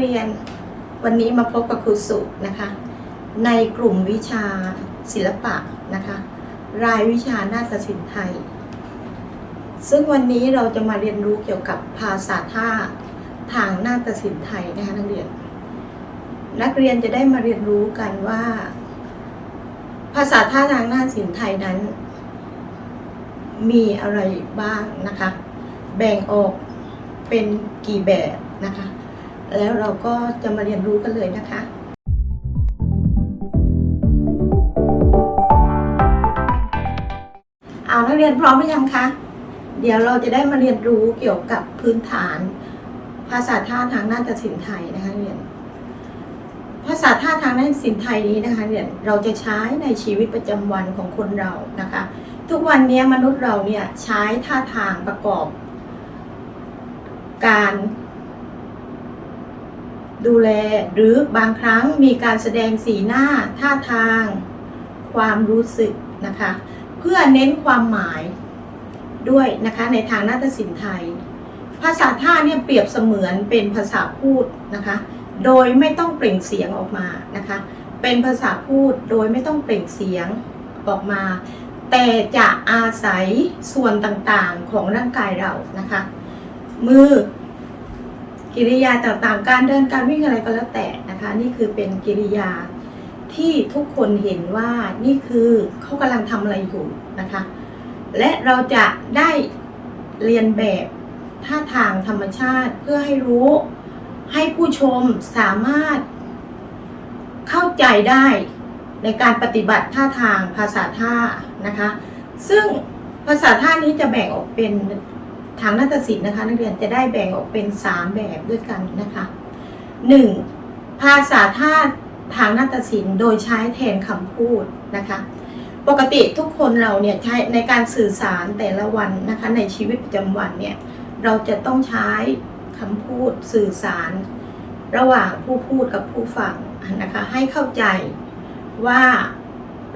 เรียน วันนี้มาพบกับครูสุนะคะ ในกลุ่มวิชาศิลปะนะคะ รายวิชานาฏศิลป์ไทย ซึ่งวันนี้เราจะมาเรียนรู้เกี่ยวกับภาษาท่าทางนาฏศิลป์ไทยนะคะนักเรียน นักเรียนจะได้มาเรียนรู้กันว่า ภาษาท่าทางนาฏศิลป์ไทยนั้น มีอะไรบ้างนะคะ แบ่งออกเป็นกี่แบบนะคะ แล้วเราก็จะมาเรียนรู้กันเลยนะคะเอานักเรียนพร้อมหรือยังคะ เดี๋ยวเราจะได้มาเรียนรู้เกี่ยวกับพื้นฐาน ภาษาท่าทางนาฏศิลป์ไทยนะคะเรียน ภาษาท่าทางนาฏศิลป์ไทยนี้นะคะเรียนเราจะใช้ในชีวิตประจำวันของคนเรานะคะ ทุกวันนี้มนุษย์เราเนี่ยใช้ท่าทางประกอบ การ ดูแลหรือบางครั้งมีการแสดงสีหน้าท่าทาง ความรู้สึกนะคะ เพื่อเน้นความหมายด้วยนะคะในทางนาฏศิลป์ไทย ภาษาท่าเนี่ยเปรียบเสมือนเป็นภาษาพูดนะคะ โดยไม่ต้องเปล่งเสียงออกมานะคะ เป็นภาษาพูดโดยไม่ต้องเปล่งเสียงออกมา แต่จะอาศัยส่วนต่างๆของร่างกายเรานะคะ มือ กิริยาต่างๆ การเดินการวิ่งอะไรก็แล้วแต่นะคะ นี่คือเป็นกิริยาที่ทุกคนเห็นว่านี่คือเขากำลังทำอะไรอยู่นะคะ และเราจะได้เรียนแบบท่าทางธรรมชาติเพื่อให้รู้ให้ผู้ชมสามารถเข้าใจได้ในการปฏิบัติท่าทางภาษาท่านะคะ ซึ่งภาษาท่านี้จะแบ่งออกเป็น ทางนาฏศิลป์นะคะ นักเรียนจะได้แบ่งออกเป็น 3 แบบด้วยกันนะคะ 1. ภาษาท่าทางนาฏศิลป์โดยใช้แทนคำพูดนะคะ ปกติทุกคนเราเนี่ยใช้ในการสื่อสารแต่ละวันนะคะ ในชีวิตประจำวันเนี่ยเราจะต้องใช้คำพูดสื่อสาร ระหว่างผู้พูดกับผู้ฟังนะคะให้เข้าใจว่า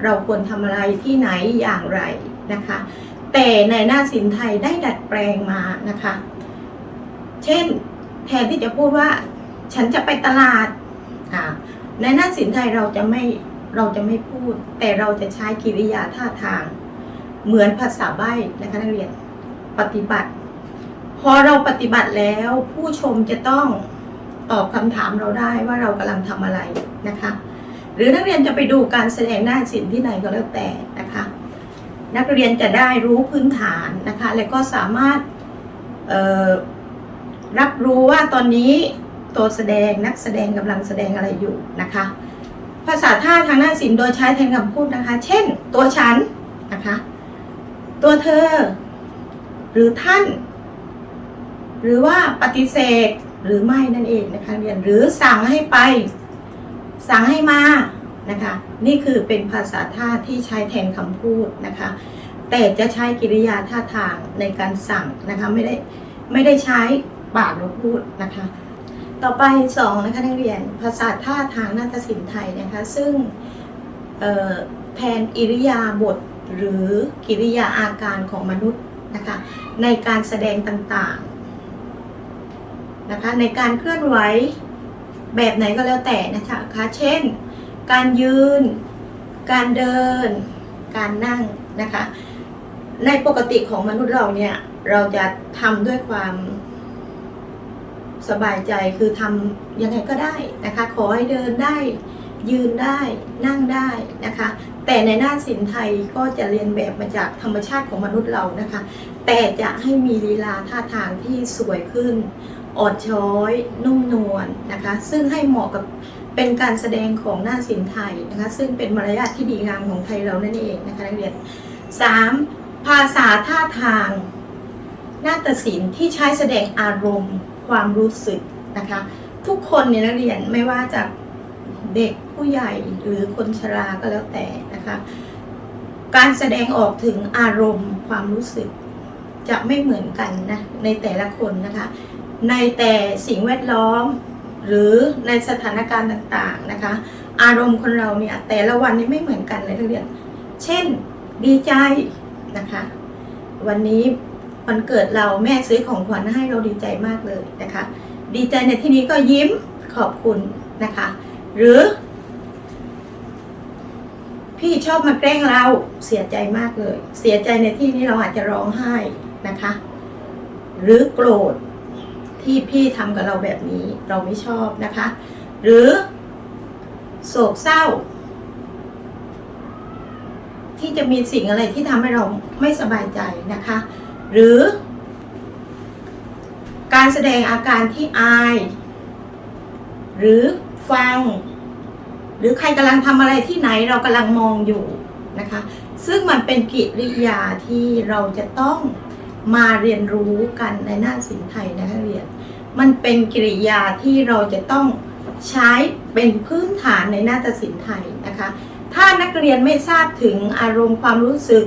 เราควรทำอะไรที่ไหนอย่างไรนะคะ แต่ในหน้าสินไทยได้ดัดแปลงมานะคะ เช่น แทนที่จะพูดว่า ฉันจะไปตลาดในหน้าสินไทยเราจะไม่เราจะไม่พูด แต่เราจะใช้กิริยาท่าทาง เหมือนภาษาใบ้นะคะนักเรียนปฏิบัติ พอเราปฏิบัติแล้วผู้ชมจะต้องตอบคำถามเราได้ว่าเรากำลังทำอะไรนะคะ หรือนักเรียนจะไปดูการแสดงหน้าศิลป์ที่ไหนก็แล้วแต่นะคะ นักเรียนจะได้รู้พื้นฐานนะคะ และก็สามารถรับรู้ว่าตอนนี้ตัวแสดงนักแสดงกำลังแสดงอะไรอยู่นะคะ ภาษาท่าทางหน้าศิลป์โดยใช้แทนคำพูดนะคะ เช่น ตัวฉันนะคะ ตัวเธอ หรือท่าน หรือว่าปฏิเสธหรือไม่นั่นเองนะคะเรียนหรือสั่งให้ไป สั่งให้มา นะคะ นี่คือเป็นภาษาท่าที่ใช้แทนคำพูดนะคะ แต่จะใช้กิริยาท่าทางในการสั่งนะคะไม่ได้ไม่ได้ใช้ปากเราพูดนะคะ ต่อไปสองนะคะนักเรียนภาษาท่าทางนาฏศิลป์ไทยนะคะ ซึ่งแทนอิริยาบถหรือกิริยาอาการของมนุษย์นะคะในการแสดงต่างๆนะคะในการเคลื่อนไหวแบบไหนก็แล้วแต่นะคะ เช่น การยืน การเดิน การนั่งนะคะ ในปกติของมนุษย์เราเนี่ยเราจะทำด้วยความสบายใจคือทำยังไงก็ได้นะคะ ขอให้เดินได้ยืนได้นั่งได้นะคะ แต่ในหน้าศิลป์ไทยก็จะเรียนแบบมาจากธรรมชาติของมนุษย์เรานะคะ แต่จะให้มีลีลาท่าทางที่สวยขึ้น อ่อนช้อย นุ่มนวลนะคะ ซึ่งให้เหมาะกับ เป็นการแสดงของหน้าศิลป์ไทยนะคะ ซึ่งเป็นมารยาทที่ดีงามของไทยเรานั่นเองนะคะนักเรียน 3. ภาษาท่าทางนาฏศิลป์ที่ใช้แสดงอารมณ์ความรู้สึกนะคะ ทุกคนเนี่ยนักเรียนไม่ว่าจะเด็กผู้ใหญ่หรือคนชราก็แล้วแต่นะคะ การแสดงออกถึงอารมณ์ความรู้สึกจะไม่เหมือนกันนะในแต่ละคนนะคะ ในแต่สิ่งแวดล้อม หรือในสถานการณ์ต่างๆนะคะ อารมณ์คนเราเนี่ยแต่ละวันนี้ไม่เหมือนกันเลยนักเรียนเช่นดีใจนะคะ วันนี้วันเกิดเราแม่ซื้อของขวัญให้เราดีใจมากเลยนะคะ ดีใจในที่นี้ก็ยิ้มขอบคุณนะคะ หรือ พี่ชอบมาแกล้งเราเสียใจมากเลย เสียใจในที่นี้เราอาจจะร้องไห้นะคะ หรือโกรธ ที่พี่ทำกับเราแบบนี้เราไม่ชอบนะคะ หรือโศกเศร้า ที่จะมีสิ่งอะไรที่ทำให้เราไม่สบายใจนะคะ หรือ การแสดงอาการที่อาย หรือฟัง หรือใครกำลังทำอะไรที่ไหนเรากำลังมองอยู่นะคะ ซึ่งมันเป็นกิริยาที่เราจะต้อง มาเรียนรู้กันในหน้าสินไทยนะคะเรียน มันเป็นกิริยาที่เราจะต้องใช้เป็นพื้นฐานในหน้าฏศิลป์ไทยนะคะ ถ้านักเรียนไม่ทราบถึงอารมณ์ความรู้สึก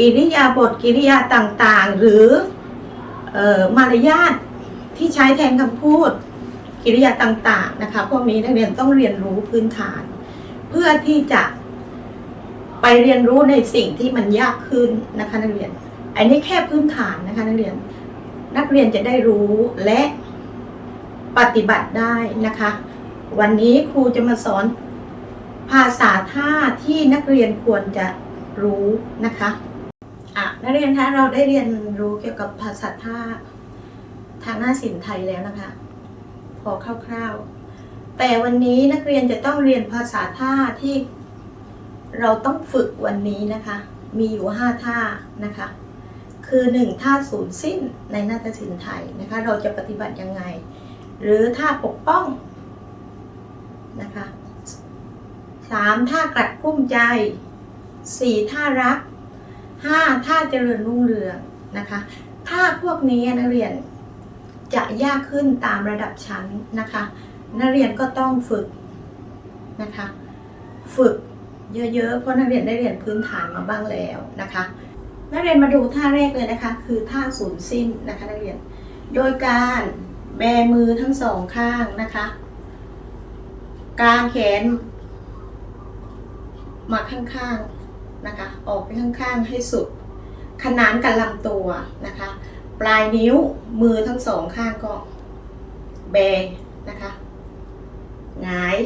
อิริยาบถกิริยาต่างๆ หรืออมารยาทที่ใช้แทนคำพูดกิริยาต่างๆนะคะพวกนี้นักเรียนต้องเรียนรู้พื้นฐาน เพื่อที่จะไปเรียนรู้ในสิ่งที่มันยากขึ้นนะคะนักเรียน อันนี้แค่พื้นฐานนะคะนักเรียน นักเรียนจะได้รู้และปฏิบัติได้นะคะ วันนี้ครูจะมาสอนภาษาท่าที่นักเรียนควรจะรู้นะคะอะนักเรียนคะเราได้เรียนรู้เกี่ยวกับภาษาท่าทางหน้าศิลป์ไทยแล้วนะคะ พอคร่าวๆ แต่วันนี้นักเรียนจะต้องเรียนภาษาท่าที่เราต้องฝึกวันนี้นะคะ มีอยู่ห้าท่านะคะ คือหนึ่งท่าศูนย์สิ้นในนาฏศิลป์ไทยนะคะ เราจะปฏิบัติยังไง หรือท่าปกป้องนะคะสามท่ากลัดกุ้มใจสี่ท่ารักห้าท่าเจริญรุ่งเรืองนะคะท่าพวกนี้นักเรียนจะยากขึ้นตามระดับชั้นนะคะ นักเรียนก็ต้องฝึกนะคะ ฝึกเยอะๆ เพราะนักเรียนได้เรียนพื้นฐานมาบ้างแล้วนะคะ นักเรียนมาดูท่าแรกเลยนะคะ คือท่าศูนย์สิ้นนะคะนักเรียน โดยการแบมือทั้งสองข้างนะคะกางแขน มาข้างๆนะคะ ออกไปข้างๆให้สุด ขนานกับลำตัวนะคะ ปลายนิ้วมือทั้งสองข้างก็แบนะคะหงาย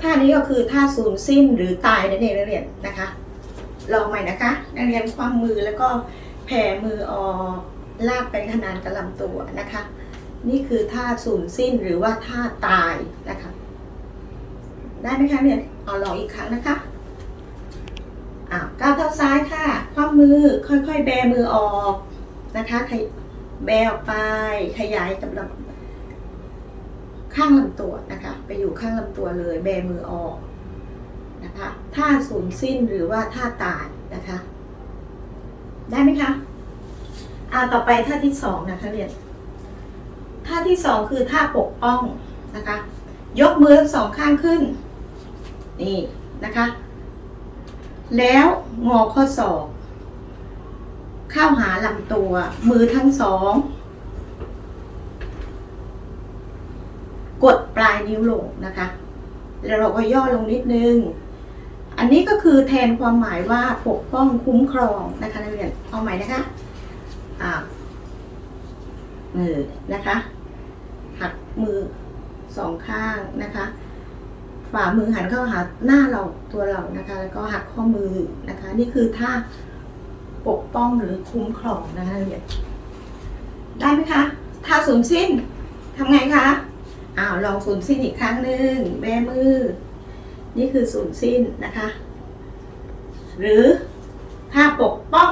ท่านี้ก็คือท่าศูนย์สิ้นหรือตายนั่นเองนักเรียนนะคะ ลองใหม่นะคะนักเรียนคว่ำมือแล้วก็แผ่มือออกลากไปขนานกับลำตัวนะคะ นี่คือท่าสูญสิ้นหรือว่าท่าตายนะคะ ได้ไหมคะเนี่ยเอาลองอีกครั้งนะคะอ้าวก้าวเท้าซ้ายค่ะ คว่ำมือค่อยๆ แบมือออกนะคะขยแบออกไปขยายกับลำข้างลำตัวนะคะ ไปอยู่ข้างลำตัวเลย แบมือออก นะคะท่าสูญสิ้นหรือว่าท่าตายนะคะ ได้ไหมคะอ่าต่อไปท่าที่สองนะคะเรียนท่าที่สองคือท่าปกป้องนะคะ ยกมือทั้งสองข้างขึ้น นี่นะคะ แล้วงอข้อศอกเข้าหาลำตัว มือทั้งสอง กดปลายนิ้วลงนะคะ แล้วเราก็ย่อลงนิดนึง อันนี้ก็คือแทนความหมายว่าปกป้องคุ้มครองนะคะนักเรียนเอาใหม่นะคะอ่ามือนะคะ หักมือสองข้างนะคะ ฝ่ามือหันเข้าหาหน้าเราตัวเรานะคะ แล้วก็หักข้อมือนะคะ นี่คือท่าปกป้องหรือคุ้มครองนะคะนักเรียนได้ไหมคะท่าสูญสิ้นทำไงคะอ้าวลองสูญสิ้นอีกครั้งหนึ่งแบมือ นี่คือสูญสิ้นนะคะ หรือถ้าปกป้อง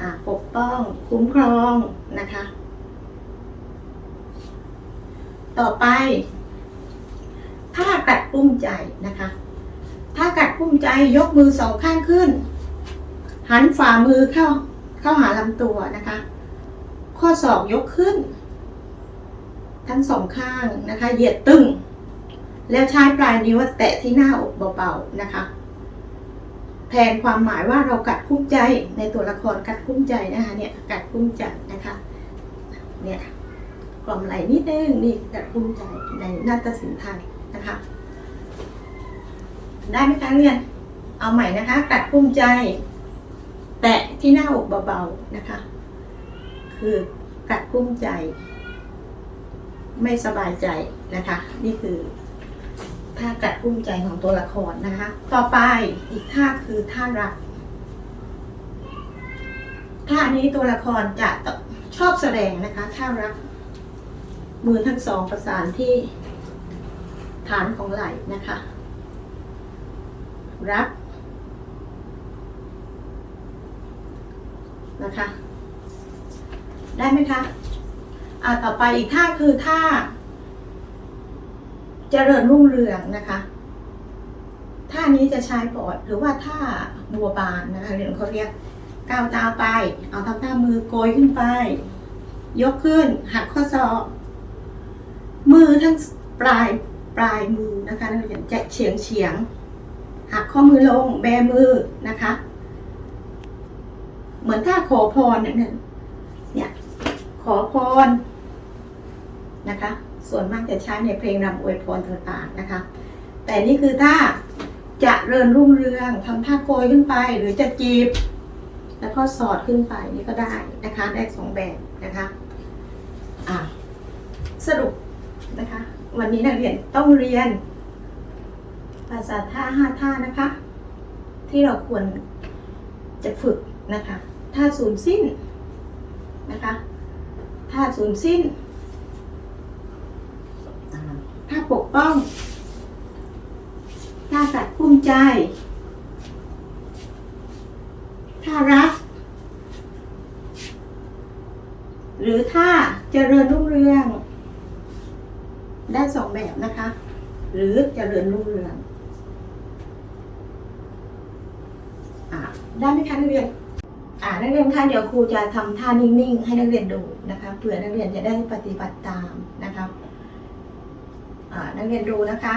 อปกป้องคุ้มครองนะคะ ต่อไป ถ้ากัดกุ้มใจนะคะ ถ้ากัดกุ้มใจยกมือสองข้างขึ้น หันฝ่ามือเข้าเข้าหาลำตัวนะคะ ข้อศอกยกขึ้น ทั้งสองข้างนะคะ เหยียดตึง แล้วใช้ปลายนิ้วแตะที่หน้าอกเบาๆนะคะ แทนความหมายว่าเรากัดกุ้มใจในตัวละครกัดกุ้มใจนะคะเนี่ยกัดกุ้มใจนะคะเนี่ยกล่อมไหลนิดนึงนี่กัดกุ้มใจในนาฏศิลป์ไทยนะคะ ได้ไหมคะเรียนเอาใหม่นะคะ กัดกุ้มใจ แตะที่หน้าอกเบาๆนะคะ คือกัดกุ้มใจ ไม่สบายใจนะคะ นี่คือ ท่ากัดกุ้มใจของตัวละครนะคะ ต่อไปอีกท่าคือท่ารักท่านี้ตัวละครจะชอบแสดงนะคะท่ารัก มือทั้งสองประสานที่ฐานของไหล่นะคะ รักนะคะ ได้ไหมคะ อ่าต่อไปอีกท่าคือท่า เจริญรุ่งเรืองนะคะท่านี้จะใช้ปอดหรือว่าท่าบัวบานนะคะเรียนเขาเรียกก้าวตาไป เอาทำท่ามือโกยขึ้นไป ยกขึ้น หักข้อศอกมือทั้งปลายปลายมือนะคะนักเรียนจะเฉียงเฉียง หักข้อมือลงแบมือนะคะ เหมือนท่าขอพรเนี่ยเนี่ยขอพรนะคะ ส่วนมากจะใช้ในเพลงรำอวยพรต่างๆนะคะ แต่นี่คือถ้าจะเริญรุ่งเรืองทำท่าโกยขึ้นไปหรือจะจีบ แล้วก็สอดขึ้นไปนี่ก็ได้นะคะได้สองแบบนะคะอะสรุปนะคะ วันนี้นักเรียนต้องเรียน ภาษาท่าห้าท่านะคะ ที่เราควรจะฝึกนะคะท่าสูญสิ้นนะคะท่าสูญสิ้นอ่าท่า ปกป้องท่ากัดกุ้มใจท่ารัก หรือท่าเจริญรุ่งเรือง ได้สองแบบนะคะ หรือเจริญรุ่งเรืองอ่าได้ไหมคะนักเรียนอ่านักเรียนคะเดี๋ยวครูจะทำท่านิ่งๆ ให้นักเรียนดูนะคะเผื่อนักเรียนจะได้ปฏิบัติตามนะคะ นักเรียนดูนะคะ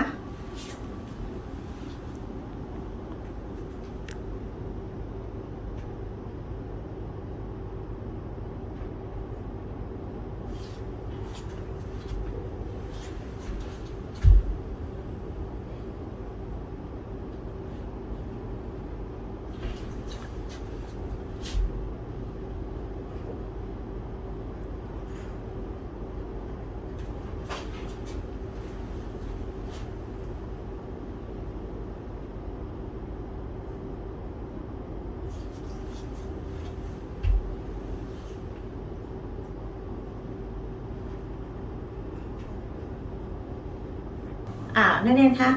อ่านักเรียนคะ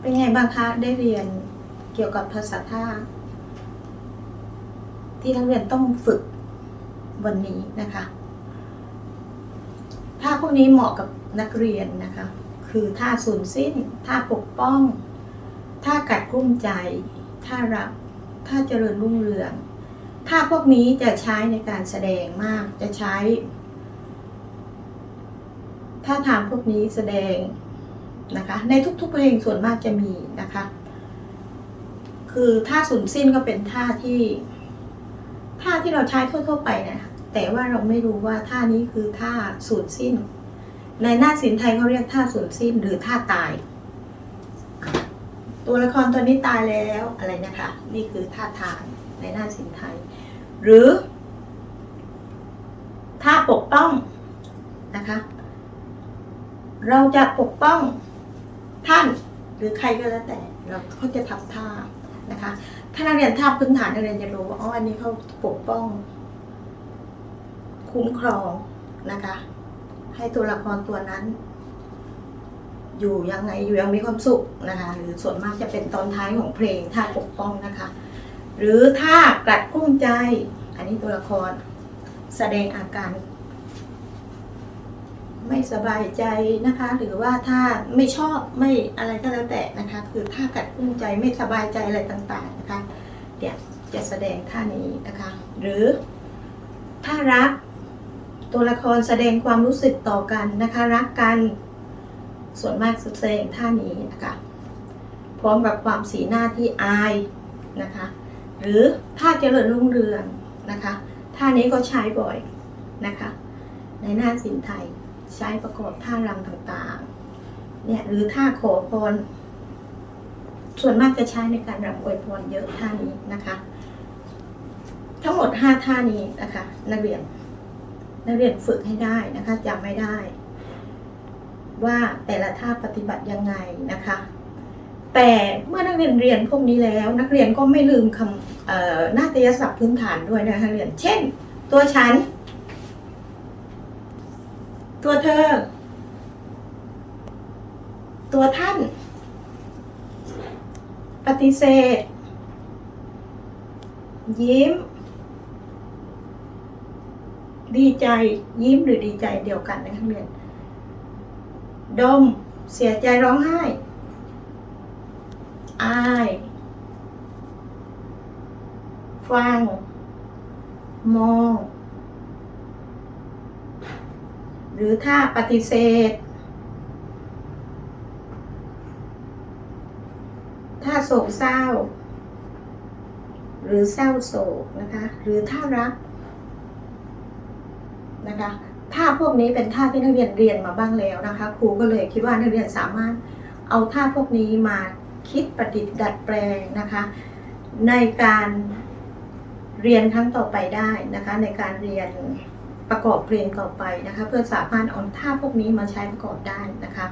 เป็นไงบ้างคะ ได้เรียนเกี่ยวกับภาษาท่า ที่นักเรียนต้องฝึกวันนี้นะคะท่าพวกนี้เหมาะกับนักเรียนนะคะ คือท่าสูญสิ้น ท่าปกป้อง ท่ากัดกุ้มใจ ท่ารับท่าเจริญรุ่งเรือง ท่าพวกนี้จะใช้ในการแสดงมาก จะใช้ท่าทางพวกนี้แสดง นะคะ ในทุกๆเพลงส่วนมากจะมีนะคะ คือท่าสูญสิ้นก็เป็นท่าที่ท่าที่เราใช้ทั่ว ๆ ไปนะแต่ว่าเราไม่รู้ว่าท่านี้คือท่าสูญสิ้น ในหน้าศิลป์ไทยเขาเรียกท่าสูญสิ้นหรือท่าตาย ตัวละครตัวนี้ตายแล้วอะไรนะคะ นี่คือท่าทางในหน้าศิลป์ไทย หรือ ท่าปกป้องนะคะ เราจะปกป้อง ท่านหรือใครก็แล้วแต่เราก็จะทำท่านะคะ ถ้านักเรียนท่าพื้นฐานนักเรียนจะรู้ว่าอ๋ออันนี้เขาปกป้อง คุ้มครองนะคะ ให้ตัวละครตัวนั้น อยู่ยังไงอยู่ยังมีความสุขนะคะ หรือส่วนมากจะเป็นตอนท้ายของเพลงท่าปกป้องนะคะ หรือท่ากลัดกุ้มใจ อันนี้ตัวละครแสดงอาการ ไม่สบายใจนะคะ หรือว่าถ้าไม่ชอบไม่อะไรก็แล้วแต่นะคะ คือถ้ากัดกุ้มใจไม่สบายใจอะไรต่างๆนะคะเดี๋ยวจะแสดงท่านี้นะคะ หรือถ้ารักตัวละครแสดงความรู้สึกต่อกันนะคะ รักกันส่วนมากแสดงท่านี้นะคะพร้อมกับความสีหน้าที่อายนะคะ หรือท่าเจริญรุ่งเรืองนะคะท่านี้ก็ใช้บ่อยนะคะ ในหน้าสินไทย ใช้ประกอบท่ารำต่างๆ เนี่ยหรือท่าขอพร ส่วนมากจะใช้ในการรำอวยพรเยอะท่านี้นะคะ ทั้งหมดห้าท่านี้นะคะ นักเรียนนักเรียนฝึกให้ได้นะคะจำไม่ได้ ว่าแต่ละท่าปฏิบัติยังไงนะคะ แต่เมื่อนักเรียนเรียนพวกนี้แล้ว นักเรียนก็ไม่ลืมคำเอ่อนาฏยศัพท์พื้นฐานด้วยนะคะเรียน เช่น ตัวฉัน ตัวเธอ ตัวท่าน ปฏิเสธ ยิ้ม ดีใจ ยิ้มหรือดีใจเดียวกันนะคะนักเรียน ดม เสียใจร้องไห้ อาย ฟัง มอง หรือถ้าปฏิเสธ ถ้าโศกเศร้า หรือเศร้าโศกนะคะ หรือท่ารักนะคะท่าพวกนี้เป็นท่าที่นักเรียนเรียนมาบ้างแล้วนะคะ ครูก็เลยคิดว่านักเรียนสามารถเอาท่าพวกนี้มาคิดประดิษฐ์ดัดแปลงนะคะ ในการเรียนครั้งต่อไปได้นะคะ ในการเรียน ประกอบเพลงต่อไปนะคะ เพื่อสามารถเอาท่าพวกนี้มาใช้ประกอบได้นะคะ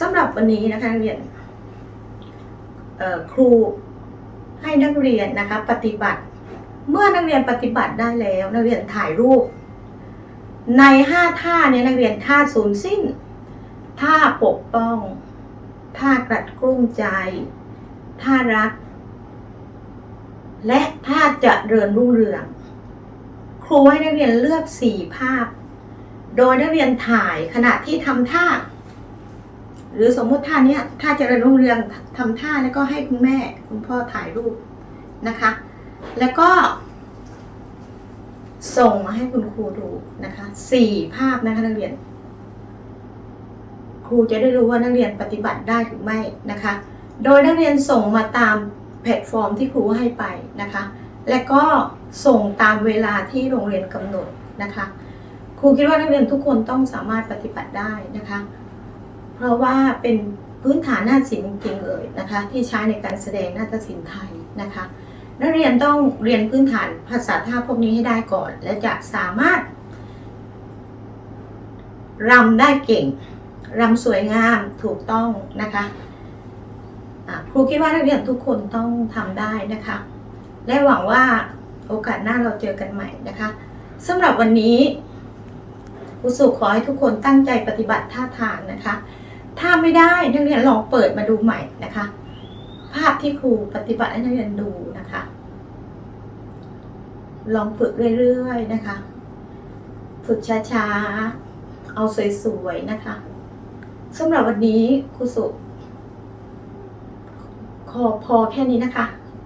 สำหรับวันนี้นะคะนักเรียนครูให้นักเรียนนะคะปฏิบัติ เมื่อนักเรียนปฏิบัติได้แล้วนักเรียนถ่ายรูป ในห้าท่าเนี่ยนักเรียนท่าศูนย์สิ้น ท่าปกป้อง ท่ากรัดกลุ้มใจ ท่ารัก และท่าเจะเริญรุ่งเรือง ครูให้นักเรียนเลือกสี่ภาพ โดยนักเรียนถ่ายขณะที่ทำท่า หรือสมมุติท่าเนี้ยท่าเจริญรุ่งเรืองทำท่าแล้วก็ให้คุณแม่คุณพ่อถ่ายรูปนะคะ แล้วก็ ส่งมาให้คุณครูดูนะคะสี่ภาพนะคะนักเรียน ครูจะได้รู้ว่านักเรียนปฏิบัติได้หรือไม่นะคะ โดยนักเรียนส่งมาตามแพลตฟอร์มที่ครูให้ไปนะคะ และก็ส่งตามเวลาที่โรงเรียนกำหนดนะคะครูคิดว่านักเรียนทุกคนต้องสามารถปฏิบัติได้นะคะ เพราะว่าเป็นพื้นฐานหน้าศิลป์จริงๆเลยนะคะที่ใช้ในการแสดงนาฏศิลป์ไทยนะคะนักเรียนต้องเรียนพื้นฐานภาษาท่าพวกนี้ให้ได้ก่อน และจะสามารถรำได้เก่งรำสวยงามถูกต้องนะคะะครูคิดว่านักเรียนทุกคนต้องทำได้นะคะ และหวังว่าโอกาสหน้าเราเจอกันใหม่นะคะสำหรับวันนี้ครูสุขอให้ทุกคนตั้งใจปฏิบัติท่าทางนะคะ ถ้าไม่ได้นักเรียนลองเปิดมาดูใหม่นะคะ ภาพที่ครูปฏิบัติให้นักเรียนดูนะคะ ลองฝึกเรื่อยๆนะคะ ฝึกช้าๆ เอาสวยๆนะคะสำหรับวันนี้ครูสุขอพอแค่นี้นะคะ